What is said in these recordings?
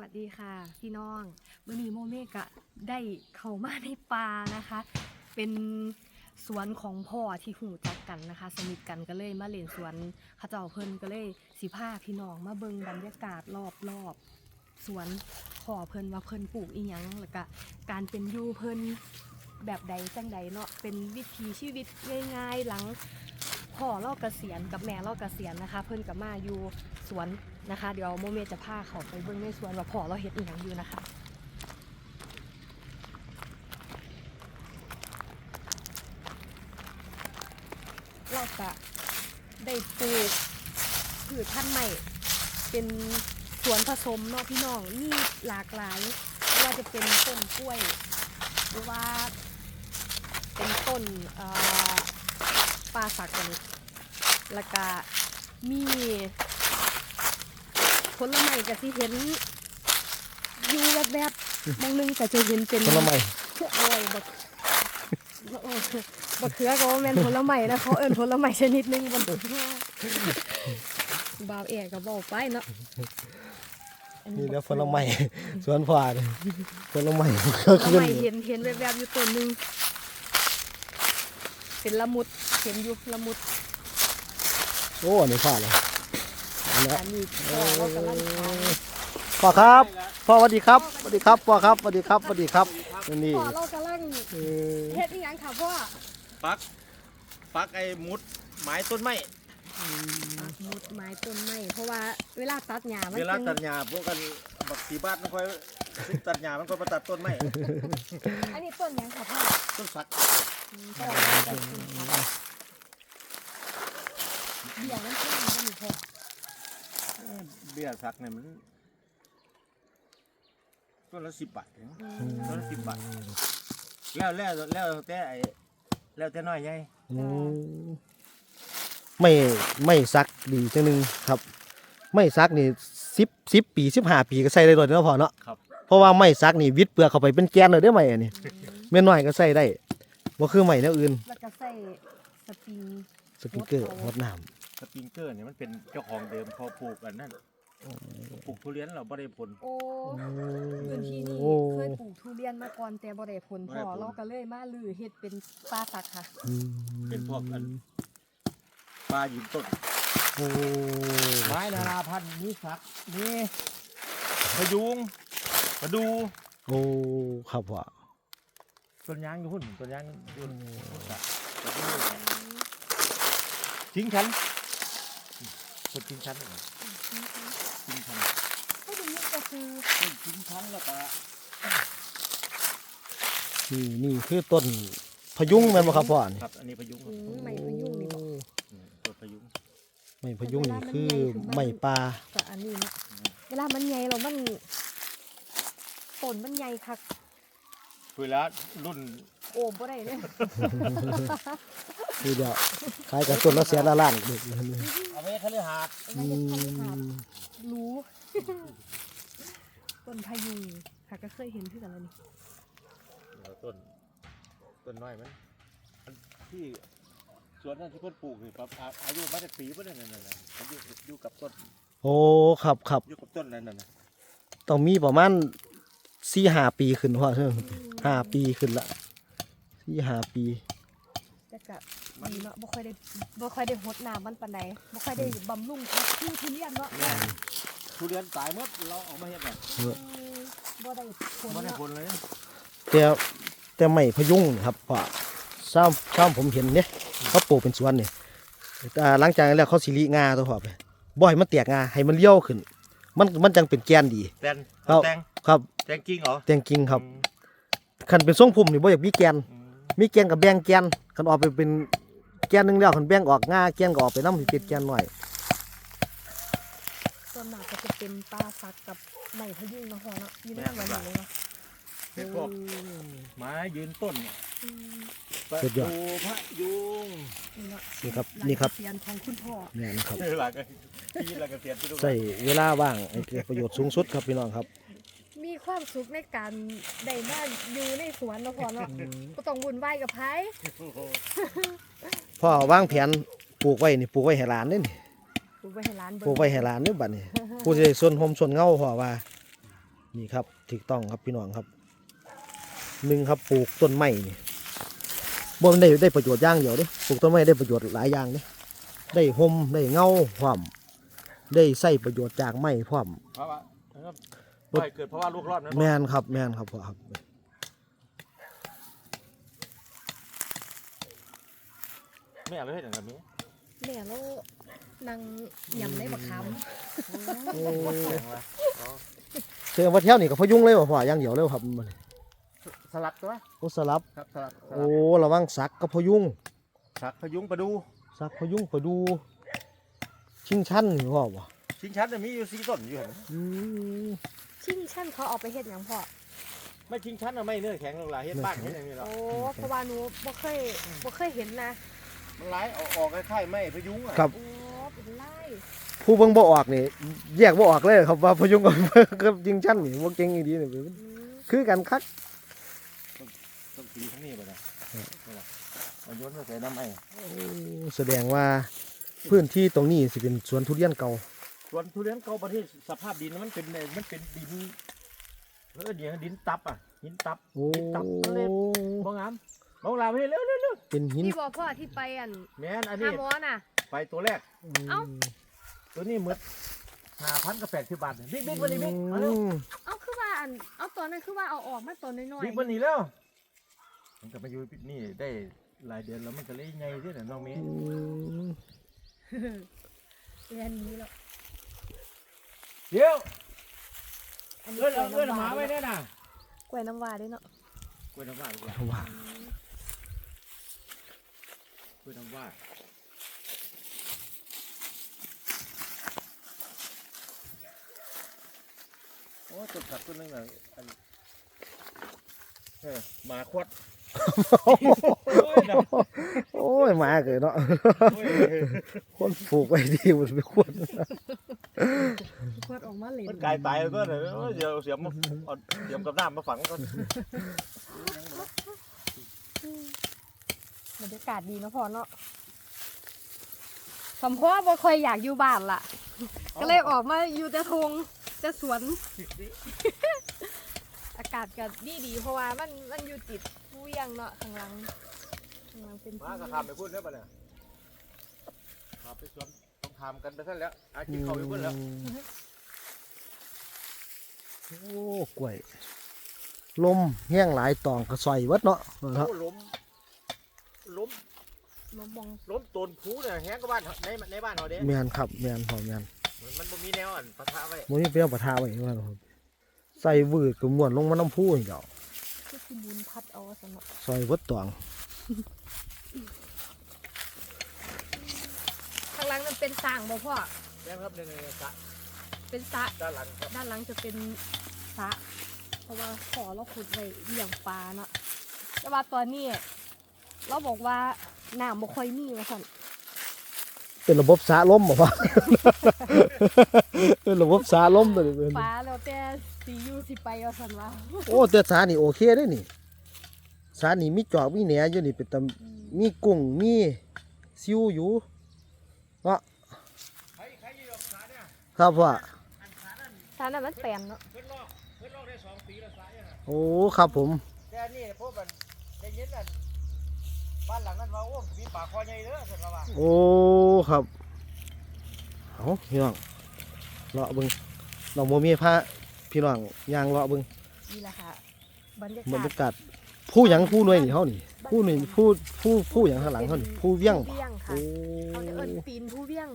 วัสดีค่ะพี่น้องวันนี้โมเมกะได้เข้ามาในป่านะคะ เป็นสวนของพ่อที่หูจักกันนะคะ สนิทกันก็เลยมาเล่นสวนข้าเจ้าเพิ่นก็เลยสิพาพี่น้องมาเบิ่งบรรยากาศรอบรอบสวนพ่อเพิ่นว่าเพิ่นปลูกอีหยังแล้วก็การเป็นอยู่เพิ่นแบบใดจังใดเนาะเป็นวิถีชีวิตง่ายๆหลัง พ่อเล่าเกษียณกับแม่เล่าเกษียณนะคะ เพิ่นกับมาอยู่สวนนะคะ เดี๋ยวโมเมจะพาเขาไปเบิ่งในสวนว่าพ่อเราเฮ็ดอีหยังอยู่นะคะเราก็ได้ปลูกพืชพันธุ์ใหม่ เป็นสวนผสมเนาะพี่น้องมีหลากหลายว่าจะเป็นต้นกล้วย หรือว่าเป็นต้นปลาสักกัน แล้วก็มีผลไม้ก็ที่เห็นอยู่แบบแบบๆบางนึงก็จะเห็นเป็นผลไม้โอ้ยบักโอ้ยบักเขือก็ว่าแม่นผลไม้นะเขาเอิ้นผลไม้ชนิดหนึงบนบ่าวแอกก็บอกไปเนาะอันี่บัแล้วกผลไม้สวนผ่านผลไม้ก็ผลขึ้นไม้เห็นเห็นแบบแบบๆอยู่ต้นหนึงเป็นละมุดเห็นอยู่ละมุด โอ้นี่ผ่านแล้วเอาละอันนี้ก็เรากำลังทานพ่อครับพ่อสวัสดีครับสวัสดีครับพ่อครับสวัสดีครับสวัสดีครับนี่พ่อเรากำลังเออเฮ็ดอีหยังค่ะพ่อปักปักไอ้มุดไม้ต้นไม้ปักมุดไม้ต้นไม้เพราะว่าเวลาตัดหญ้ามันเวลาเป็นตัดหญ้าพวกกันบักสีบ้านมันค่อยตัดหญ้ามันก็มาตัดต้นไม้อันนี้ต้นหยังค่ะพ่อต้นสักอืมพ่อ เราตัดต้นค่ะเบี้ยมันขึ้นมันอยู่พ่อเบี้ยสักเนี่ยมันต้นละสิบบาทเองอืมต้นละสิบบาทแล้วแล้วแล้วแต่ไอ้แล้วแต่น้อยใหญ่อืมไม่ไม่ซักดีจังหนึงครับ ไม่ซักนี่สิบสิบปีสิบห้าปีก็ใส่ได้เลยเนาะพ่อเนาะครับเพราะว่าไม่ซักนี่วิดเปลือกเข้าไปเป็นแกนเลยได้อไหมอันนี้แม่น้อยก็ใส่ได้ว่าคือไม่แนวอื่นแล้วก็ใส่สปริงสปริงเกอร์รดน้ สปริงเกอร์เนี่ยมันเป็นเจ้าของเดิมเขาปลูกกันนั่นปลูกทุเรียนเราไม่ได้ผล โอ้ำพื้นที่นี้โอ้เคยปลูกทุเรียนมาก่อนแต่บ่ได้ผลบ่ได้พ่อผล เราก็เลยมาลือเฮ็ดเป็นปลาสักค่ะ อืมเป็นพวกอันปลาหยิบต้นโอ้ไม้นานาพันธุ์มีสักมีพะยุงกระดูโอ้ครับพ่อต้นยางอยู่หุ่นต้นยางอยู่หุ่นสักกระดูทิ้งชั้น คนทิ้งชั้นทิ้งชั้นก็อย่างนี้ก็คือคนทิ้งชั้นแล้วก็นี่นี่คือต้นพะยุงแม่นบ่ครับพ่อนี่ครับอันนี้พะยุงอืมไม้พะยุงนี่บ่อืมต้นพะยุงไม่พะยุงนี่คือไม้ปลาก็อันนี้เนาะเวลามันใหญ่เรามันต้นมันใหญ่คักเวลารุ่นโอบบ่ได้เลยคือเดียวขายกับต้นละแสนละล้านเด็กเลย เอาไว้ทะเลหาดไม่ได้ทำขาดรู้ ต้นพายุงค่ะก็เคยเห็นที่กันแล้วนี่เอาต้น ต้นน้อยไหมอันที่สวนนั้นที่เพิ่นปลูกนี่ครับอาอายุมาจากปีเพิ่นนั่นน่ะน่ะผมอยู่อยู่กับต้นโอ้ครับครับอยู่กับต้นนั่นน่ะนะต้องมีประมาณสี่ห้าปีขึ้นพ่อเถอะห้าปีขึ้นละสี่ห้าปีแต่ ก็ดีเนาะบ่ค่อยได้บ่ค่อยได้หดน้ำมันปานใดบ่ค่อยได้บำรุงพักที่ทุเรียนเนาะแม่ทุเรียนตายหมดเราเอามาเฮ็ดน่ะอืมบ่ได้ผลบ่ได้เนาะผลเลยแต่แต่ไม่พะยุงนี่ครับพ่อซ้ำซ้ำผมเห็นเนี่ยเขาปลูกเป็นสวนนี่แต่หลังจากนั้นแล้วเขาสิริงาตัวพ่อไปบ่ให้มันแตกงาให้มันเลี้ยวขึ้น มันมันจังเป็นแกนดีแตนเอาแตงครับแตงกิ้งเหรอแตงกิ่งครับคันเป็นทรงพุ่มนี่บ่อยากมีแกนอืมมีแกนกับแบ่งแกน คันออกไปเป็นแกนหนึงแล้วคันแบ่งออกงาแกนก็ออกไปนำสิเป็นแกนหน่อยส่วนมากก็จะเป็นปลาสักกับไม้พะยุงเนาะพ่อเนาะอยู่ในวันนี้เลยเนาะเป็นพวกไม้ยืนต้นเนี่ยอืมประสุดยอดตูพระยุงนี่เนาะนี่ครับหลังนี่ครับเกษียณของคุณพ่อแน่นครับเออหลังก็ที่หลังก็เสียนไปดูใส่เวลาว่างให้เกิดประโยชน์สูงสุดครับพี่น้องครับ มีความสุขในการได้มาอยู่ในสวนเนาะพ่อเนาะก็ต้องวุ่นวายกับไผโอ้โหพ่อวางแผนปลูกไว้นี่ปลูกไว้ให้หลานเด้นี่ปลูกไว้ให้ร้านเบิ่งปลูกไว้ให้หลานเด้อบัดนี้ผู้สิได้ส่วนหมส่วนเงาพ่อว่า นี่ครับถูกต้องครับพี่น้องครับหนึ่งครับปลูกต้นไม้นี่บ่มันได้ได้ประโยชน์อย่างเดียวเด้ปลูกต้นไม้ได้ประโยชน์หลายอย่างเด้ได้ห่มได้เงาพร้อมได้ใส่ประโยชน์จากไม้พร้อมเพราะว่านะครั บปล่อยเกิดเพราะว่าลูกรอดนะแมนครับ แมนครับพ่อครับไม่อยากเลยอย่างแบบนี้แม่เรานั่งยำในบักคโอ้แข็งละเจอมาเที่ยวนี่กับพยุงเลยบ่พ่ออย่างเดียวเลยครับมันสลัดตัวโอ้สลับ ครับสลัดโอ้ระวังสักกับพยุงสักพยุงประดูสักพยุงไปดู ชิงชั้นนี่พ่อบ่ชิงชันน่ะมีอยู่สีต้นอยู่เห็นอืมำ ชิ่งชั่นเขาเอาไปเฮ็ดหยังพ่อไม่ชิงชันน่ะไม่เนื้อแข็งหรอกล่ะเฮ็ดบ้านเฮ็ดอย่างนี้หรอกโอ้เพราะว่าหนูบ่เคยบ่เคยเห็นนะมันร้ายออกออกคล้ายๆไม่พยุงอะครับ โอ้เป็นไล่ผู้เบิ่งบ่ออกนี่แยกบ่ออกเลยครับว่าพยุงกับ กับชิงชั้นนี่บ่เก่งอีดีนี่อืมคือกันคักต้องตีทั้งนี้ไปนะเอาโยนมาใส่น้ำไอ้โอ้แสดงว่าพื้นที่ตรงนี้สิเป็นสวนทุเรียนเก่า ส่วนทุเรียนเก่าประเทศสภาพดินมันเป็นมันเป็นดินเออเดี๋ยวดินตับอะหินตับโอ้ตับทะเลบ่งามบ่งามให้เร็วเร็วเร็วเป็นหินนี่บ่พ่อที่ไปอันแม่นอันหานี้หมอน่ะ ไปตัวแรกเอ้าตัวนี้หมืดห้าพันกับแปดสิบบาทบิ๊กบิ๊กวันนี้บิ๊กมาเร็วอืมเอาคือว่าอันเอาตอนนั้นคือว่าเอาออกมาตอนน้อยบิ๊กวันนี้แล้วมันก็มาอยู่นี่ได้หลายเดือนแล้วมันก็เลยไงที่ไหนน้องเมย์อืมๆเรียนนี้แล้ว เดี๋ยวอันนี้เอื้อนกล้วยเอาเอื้อนน้ำหมาว้าไว้แน่น่ะกล้วยน้ำว้าด้วยเนาะกล้วยน้ำว้าดีกว่าว่ากล้วยน้ำว้าโอ้จุดขัดตัวนึงอะอันเออหมาควัด โอ้ยหมาเกิดเนาะคนผูกไว้ดีมันไปควรขวดออกมาเลยมันกายตายแล้วก็เดี๋ยวเดี๋ยวเสียมเอาเสียมกับน้ำมาฝังก่อนบรรยากาศดีนะพอเนาะสมพ่อบ่ค่อยอยากอยู่บ้านล่ะ ก็เลยออกมาอยู่แต่ทงแต่สวน อากาศก็ดีดีเพราะว่ามันมันอยู่ติด วียงเนาะข้างหลังข้างหลังเป็นมาที่ก็ทำไปพูดได้ปะเนี่ยขับไปสวนต้องทำกันไปซะแล้วอาชีพเขาไปพูดแล้ว โอ้กล้วย ลมแห้งหลายตองกระซอยเวัดเนาะนะครับโอ้ล้มล้มลมมองล้มต้นผูเนี่ยแห้งก็บ้านในในบ้านเขาเด้แมนครับแมนพอแมนเหมือนมันบ่มีแนวอะปะทะไว้มันมีเปรี้ยวปะทาไว้ว่าครับใส่วืดกับม้วนลงมาน้ำพุนี่เดียว คือสิบุญพัดเอาสำหรับซอยเวัดตองข้างหลังมันเป็นสร้างบ่พ่อแม่ครับเนี่ยเนี่ยสระเป็นสระด้านหลังครับด้านหลังจะเป็นสระเพราะว่าขอเราขุดไว้เลี้ยงปลาเนาะแต่ว่าตอนนี้เราบอกว่าน้ำบ่ค่อยมีว่าสั่น เป็นระบบสาลมบอกว่าเป็นระบบสาลมตัวนี้เป็นปลาแล้วแต่สีอยู่สิไปว่าสั่นว่าโอ้แต่สานี่โอเคได้นี่สานี่มีจอกมีแหนอยู่นี่เป็นตำมีกุ้งมีซิวอยู่เนาะใครใครอยู่สระเนี่ยครับว่าอันสระนั่นสระนั้นมันแปลนเนาะเพิ่นลอกเพิ่นลอกได้สองปีแล้วสระเนี่ยนะโอ้ครับผมแต่อันนี่พวกมันได้ยินอัน บ้านหลังนั้นว่าโอ้มีป่าคอใหญ่เด้อเพิ่นว่าว่าโอ้ครับเอาพี่น้องเลาะเบิงน้องโมมีพาพี่น้องยางเลาะเบิงนี่แหละค่ะบรรยาบรรกาศยากาศผู้หยังผู้หน่วยนี่เฮานี่ผู้หน่วยผู้ผู้ผู้หยังข้างหลังเฮานี่ผู้เวียงผู้เวียงค่ะโอ้ เขาจะเอิ้นตีนผู้เวียง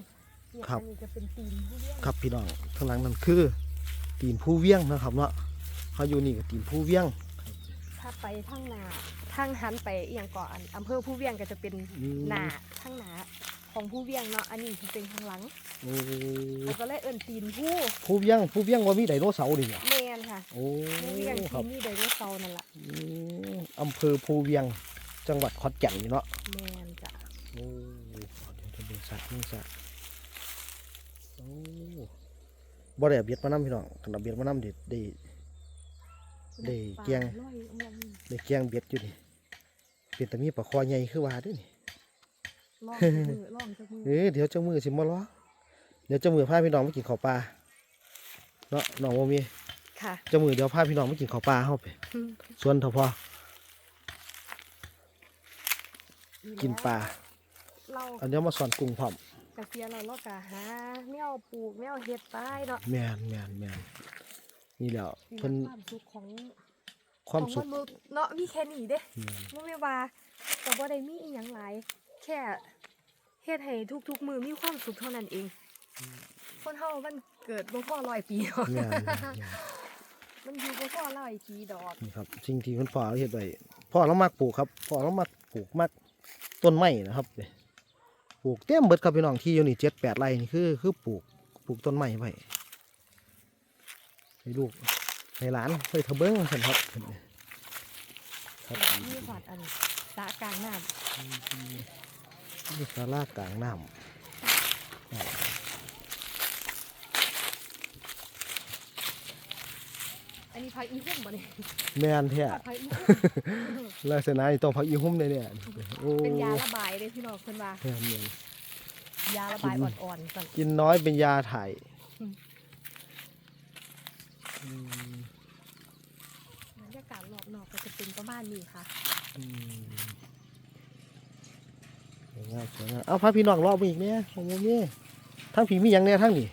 เนี่ยครับ อันนี้จะเป็นตีนผู้เวียงครับพี่น้องข้างหลังนั่นคือตีนผู้เวียงนะครับเนาะเขาอยู่นี่กับตีนผู้เวียงถ้า ไปทางหนาทางหันไปเอียงเกาะอันอำเภอผู้เวียงก็จะเป็นอืม หนาทางหนาของผู้เวียงเนาะอันนี้จะเป็นข้างหลังโอ้เราก็เลยเอิ้นตีนผู้ผู้เวียงผู้เวียงว่ามีไดโนเสาร์ดิเนี่ยแมนค่ะโอ้ผู้เวียงครัที่บนี่ไดโนเสาร์นั่นแหละอืมอำเภอภูเวียงจังหวัดขอนแก่นนี่เนาะแมนจ้ะโอ้เดี๋ยวจะดูสัตว์นี่สัตว์โอ้บ่ได้เอาเบียดมานำพี่น้องคันเอาเบียดมานำเด็ดได้ ได้เกียงปลาร้อยอ้วนได้แกงเบียดอยู่นี่เป็นแต่มีปลาคอใหญ่คือว่าเด้วยนี่ล่องจากมือล่องจากมือเอ้ยเดี๋ยวเจ้ามือสิมาล้อเดี๋ยวเจ้ามือพาพี่น้องไปกินข้าวปลาเนาะน้องโมมีคค่ะเจะมือเดี๋ยวพาพี่น้องไปกินข้าวปลาเข้าไปสวนเถอะพอกินปลาเราอันเดี๋ยวมาสอนกุ้งพร้อมกระเสียเราเรากะหาแนวปลูกแนวเฮ็ดไปเนาะแม่นแม่นแม่น นี่แหล้วนี่เพิ่นความสุขของความของสุมขนุษย์เนาะมีแค่นี้เด้แม่นบ่แม่นว่าก็บ่ได้มีอีหยังหลาย แค่เฮ็ดให้ทุกๆ มือมีความสุขเท่านั้นเอง คนเฮามันเกิดบ่พอ100ปีหรอกแม่นแม่นแม่นมันอยู่บ่พอ100ปีดอกนี่ครับ สิ่งที่คุณพ่อเราเฮ็ดไว้พ่อเรามักปลูกครับพ่อเรามักปลูกมักต้นไม้นะครับนี่ปลูกเต็มเบิดครับพี่น้องที่อยู่นี่เจ็ดแปดไร่นี่คือคือปลูกปลูกต้นไม้ไว้ ให้ลูกให้หลานเฮ้ยเถอะเบิ้งสันครับครับมีหอดอันสระกลางน้ำนี่ศาลากลางน้อันนี้พักอีหุ่มบ่เนี่ยำแม่นแท้พักอีหุ่มลักษณะนี่ต้องพักอีหุ่มเลยเนี่ยโอ้เป็นยาระบายเด้พี่น้องเพิ่นว่าแม่นแม่นยาระบายอ่อนๆก่อนกินน้อยเป็นยาถ่ายอืมอืม บรรยากาศรอบนอกก็จะเป็นประมาณนี้ค่ะอืมสวยงามสวยงามเอาพาพี่น้องรอบอีกเนี่ยโอ้โหนี่ทั้งผีมีอย่างเนี่ยทั้งนี่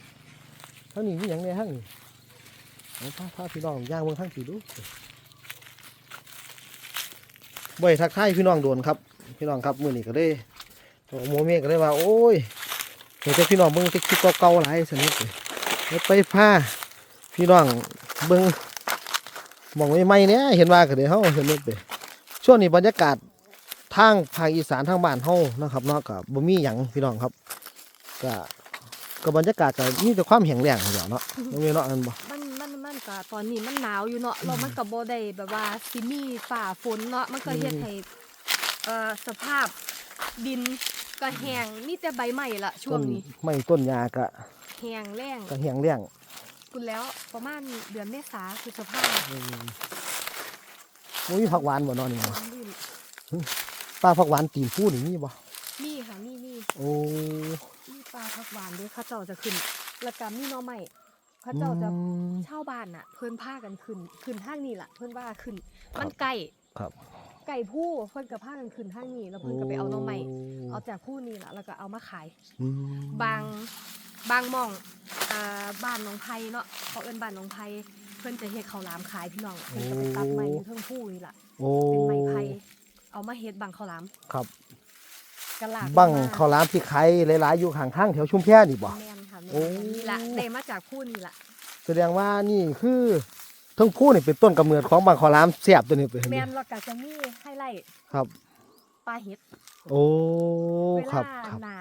ทั้งนี่มีอย่างเนี่ยทั้งนี่เอาพาพาพี่น้องย่างเมืองทั้งผีดูบ่อยทักทายพี่น้องโดนครับ พี่น้องครับมือนี้ก็ได้โอโมเมก็ได้ว่า โอ้ยเห็นแต่พี่น้องเบิ่งแต่คลิปเก่าๆหลายสนิทเลยแล้วไปพาพี่น้อง เบิ่งหมองใหม่ๆเนี่ยเห็นว่าก็ได้เฮาสนิทเลยช่วงนี้บรรยากาศทางภาคอีสานทางบ้านเฮานะครับเนาะก็บ่มีหยังพี่น้องครับก็ก็บรรยากาศก็มีแต่ความแห้งแล้งอย่างเดียวเนาะบ่มีเนาะอันบ่มันมันมันก็ตอนนี้มันหนาวอยู่เนาะเรามันก็บ่ได้แบบว่าสิมีฝ่าฝนเนาะมันก็เฮ็ดให้เอ่อสภาพดินก็แห้งมีแต่ใบไม้ละช่วต้งนนี้ ไม้ต้นยาก็แห้งแล้งก็แห้งแล้ง คุณแล้วประมาณเดือนเมษาคือสภาพอืมบ่มีผักหวานบ่เนาะนี่เนาะลื่นปลาผักหวานตีนผู้นี่มีบ่มีค่ะมีมีโอ้มีปลาผักหวานด้วยเข้าเจ้าจะขึ้นแล้วก็มีหน้อใหม่เข้าเจ้าจะอืมเช่าบ้านน่ะ เพิ่นพากันขึ้นขึ้นห้างนี่ล่ะเพิ่นว่าขึ้นมันไก่ครับไก่ผู้เพิ่นก็พากันขึ้นห้างนี่แล้วเพิ่นก็ไปเอาหน้อใหม่เอาจากผู้นี่ล่ะแล้วก็เอามาขายอืมบาง บางหม่องอ่าบ้านหนองไผ่เนาะเขาเอิ้นบ้านหนองไผ่เพิ่นจะเฮ็ดข้าวหลามขายพี่น้องเพิ่นก็ไปตัดไม้อยู่เทิงผู้นี่ล่ะโอ้เป็นไม้ไผ่เอามาเฮ็ดบางข้าวหลามครับกะลากบังมข้าวหลามที่ขายหลายๆอยู่ข้างทางแถวชุมแพนี่บ่ แม่นค่ะแม่โอ้นนี่ล่ะได้มาจากผู้นี่ล่ะแสดงว่านี่คือทั้งผู้นี่เป็นต้นกำเนิดของบางข้าวหลามแซ่บตัวนี้ไปเห็นไหมแม่นแล้วก็จะมีไฮไลท์ครับ ปลาเห็ดโอ้เวครัลาบครับ หนา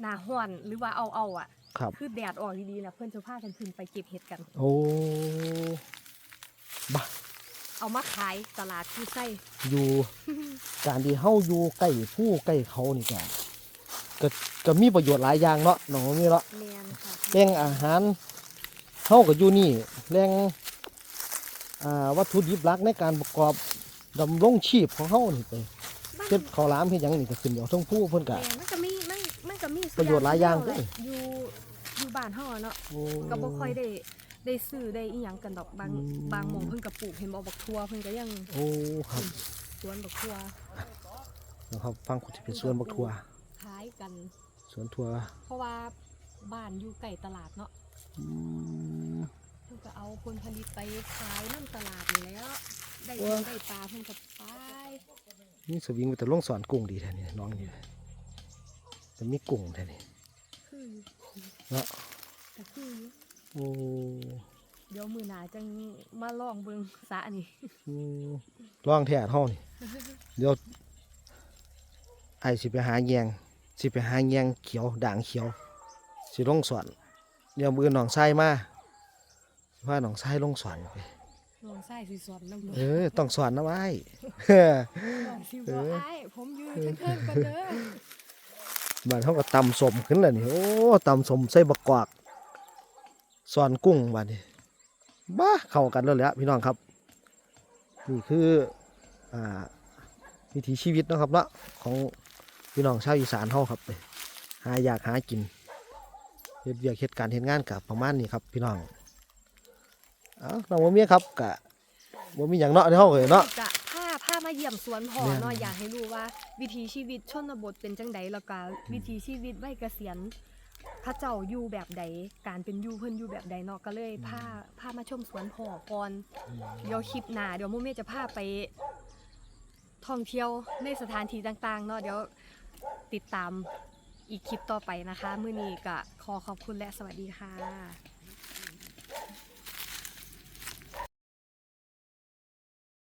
หนาห้อนหรือว่าเอาเอาอะ ครับ คือแดดออกดีๆนะเพื่อนจะพากันขึ้นไปเก็บเห็ดกัน โอ้บะเอามาขายตลาดผู้ไส้อยู่ การที่เฮาอยู่ใกล้ผู้ใกล้เขานี่ก็ก็ก็มีประโยชน์หลายอย่างเนาะน้องมีเนาะแมนค่ะแหล่งอาหารเฮาก็อยู่นี่แหล่งอ่าวัตถุดิบหลักในการประกอบดำรงชีพของเฮานี่ไปบ้านเฮ็ดข้าวหลามเฮ็ดหยังนี่ก็ขึ้นอยู่ทั้งผู้เพิ่นก็แม่มันก็ มีมันมันก็มีประโยชน์หลายอย่างเลเด้ยอยู่อยู่บ้านเฮาอะเนาะโอ้ก็บ่ค่อยได้ได้ซื้อได้อีหยังกันดอกบางอืม บางหม่องเพิ่นก็ปลูกเห็นบ่บักทั่วเพิ่นก็ยังโอ้ครับสวนบักทั่วนะครับฟังคุณจะเป็นสวนบักทั่วขายกัน สวนทั่วเพราะว่าบ้านอยู่ใกล้ตลาดเนาะอืม เพิ่นก็เอาผลผลิตไปขายนํตลาดนี่แหล้วได้ว้าได้ปลาเพิ่นก็ไปนี่สวิงไปแต่ลงสอนกุ้งดีแท้นี่น้องนี่ แต่มีกุ้งแท้นี่คือเนาะแต่คือโอ้เดี๋ยวมือหนาจังมาลองเบิ่งสระนี่อืมลองแท้เท่านี่เดี๋ยวไอสิไปหาแยงสิไปหาแยงเขียวด่างเขียว สิลงสอนเดี๋ยวมือหนองไส้มาว่าหนองไส้ลงสอนไปลองใส่สิสอนน้ำลเออต้องสอนนะไว้ลองสิเอบ่ออ้ายผมยืนเทิงๆก่อนเด้อ บ้านเขาก็ตำสมขึ้นแล้วนี่โอ้ตำสมใส่บักกวากสอนกุ้งบ้านนี้บ้าเข้ากันแล้วแหละพี่น้องครับ นี่คืออ่าวิถีชีวิตนะครับเนาะของพี่น้องชาวอีสานเฮาครับหาอยากหากินเฮ็ดเวียกเฮ็ดการเฮ็ดงานกับประมาณนี้ครับ พี่น้องเอ้าน้องบ่มีครับกะบ่มีหยังเนาะในห้องเลยเนาะ เยี่ยมสวนพ่อแม่นเนาะอยากให้รู้ว่า วิถีชีวิตชนบทเป็นจังใดแล้วก็วิถีชีวิตวัยเกษียณพระเจ้าอยู่แบบใดการเป็นอยู่เพิ่นอยู่แบบใดเนาะก็เลยพาพามาชมสวนพ่อก่อนเดี๋ยวคลิปหน้าเดี๋ยวโมเม่จะพาไป ท่องเที่ยวในสถานที่ต่างๆเนาะเดี๋ยวติดตามอีกคลิปต่อไปนะคะ มื้อนี้ก็ขอขอบคุณและสวัสดีค่ะ